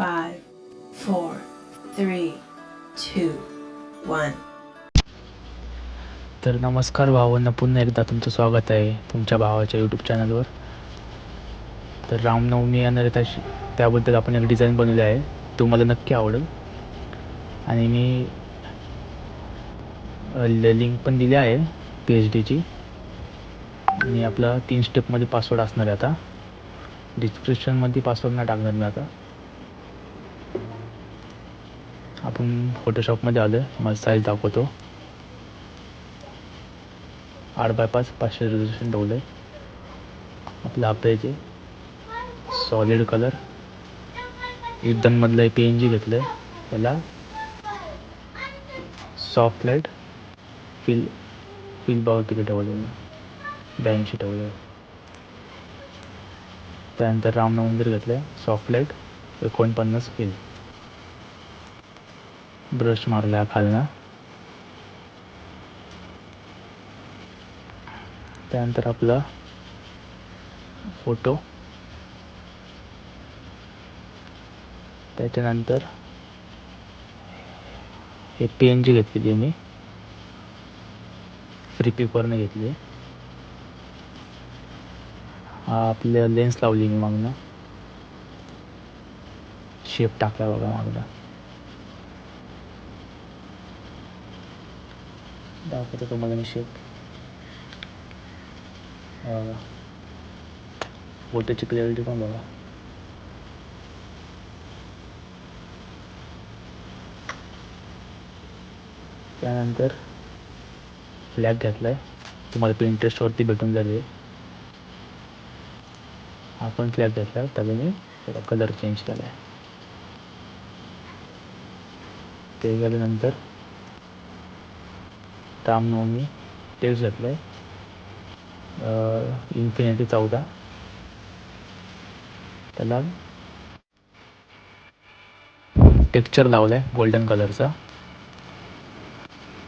five, four, three, two, one. तर नमस्कार भावांना पुन्हा एकदा तुमचं स्वागत आहे तुमच्या भावाच्या यूट्यूब चॅनलवर तर रामनवमी येणार आहे त्याशी त्याबद्दल आपण एक डिझाईन बनवली आहे. तुम्हाला नक्की आवडेल. आणि मी लिंक पण दिली आहे पी एच डीची आणि आपला तीन स्टेपमध्ये पासवर्ड असणार आहे आता. डिस्क्रिप्शनमध्ये पासवर्ड नाही टाकणार मी आता. आपण फोटोशॉपमध्ये आलो आहे मला साईज दाखवतो. आठ बाय पाच पाचशे रेझोल्युशन ठेवलं आहे आपलं आपल्याचे सॉलिड कलर एकदममधलं पी एन जी घेतलं आहे त्याला सॉफ्ट लाइट फिल फिल बावर किती ठेवलं ब्याऐंशी ठेवलं आहे त्यानंतर राम मंदिर घेतलं आहे सॉफ्ट लाइट एकोणपन्नास फिल ब्रश मारला खालनं. त्यानंतर आपला फोटो. त्याच्यानंतर हे पी एन जी घेतलेली मी. फ्री पेपरने घेतली. हा आपल्या लेन्स लावली मी मागनं. शेप टाकला बघा मागनं. दाखवतो तुम्हाला मी शेप बघा फोटोची क्लॅरिटी पण बघा त्यानंतर फ्लॅग घेतला आहे तुम्हाला पिंटरेस्टवरती भेटून झाले आपण फ्लॅग घेतला त्याला मी कलर चेंज केला आहे ते गेल्यानंतर रामनवमी टेक्स्ट घेतलं आहे इन्फिनिटी चौदा. त्याला टेक्स्चर लावलं आहे गोल्डन कलरचा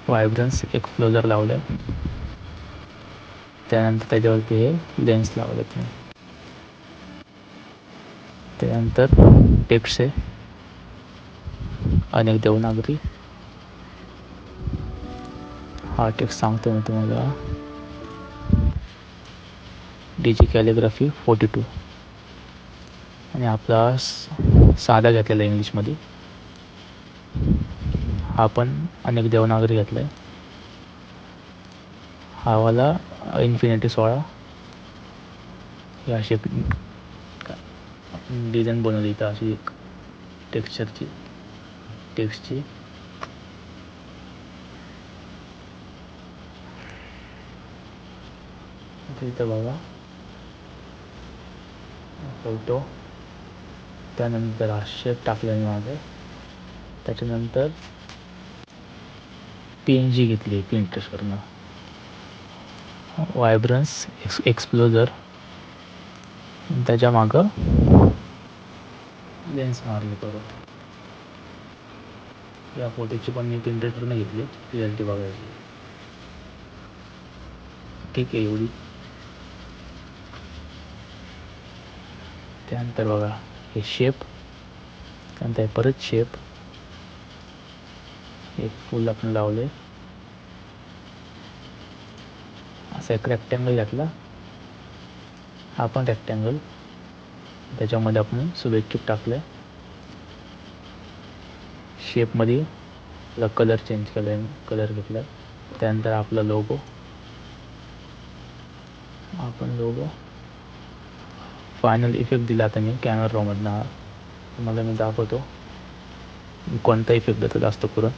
वायब्रन्स एक्सप्लोजर लावलं आहे त्यानंतर त्याच्यावरती हे लेन्स लावले त्यानंतर टेक्स्ट आहे अनेक देवनागरी. हा टेक्स्ट सांगतो मी तुम्हाला. D G calligraphy forty two आणि आपला साधा घेतलेला इंग्लिशमध्ये. हा पण अनेक देवनागरी घेतला आहे हा वाला इन्फिनिटी सोळा हे अशी एक डिझाईन बनवली इथं अशी एक टेक्स्चरची टेक्स्टची इथं बघा फोटो त्यानंतर हा शेप टाकला मी मागे त्याच्यानंतर पी एन जी घेतली प्रिंटर्सवरनं वायब्रन्स एक्स एक्सप्लोजर त्याच्या मागं लेन्स मारली परत या फोटोची पण मी प्रिंटर्सवरनं घेतली रियालिटी बघायची ठीक आहे एवढी त्यानंतर बघा हे शेप त्यानंतर हे परत शेप एक फुल आपण लावले. असा एक रेक्टँगल घातला. हा पण रेक्टँगल त्याच्यामध्ये आपण शुभेच्छुक टाकलं शेपमध्ये आपला कलर चेंज केला कलर घेतला त्यानंतर आपला लोगो आपण लोगो फायनल इफेक्ट दिला आता मी कॅमेरा रॉमधनं तुम्हाला मी दाखवतो. कोणता इफेक्ट देतो जास्त करून.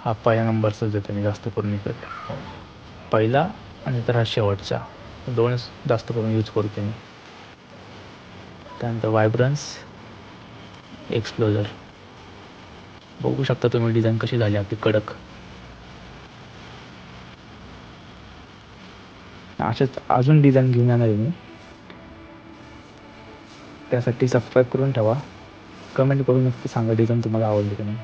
हा पहिल्या नंबरचाच देतो मी जास्त करून इफेक्ट पहिला आणि तर हा शेवटचा. दोनच जास्त करून यूज करतो मी. त्यानंतर व्हायब्रन्स एक्सप्लोजर बघू शकता तुम्ही डिझाईन कशी झाली आपली कडक. अशाच अजून डिझाईन घेऊन येणार आहे मी. त्यासाठी सबस्क्राईब करून ठेवा. कमेंट करून नक्की सांगा डिझाईन तुम्हाला आवडली की नाही.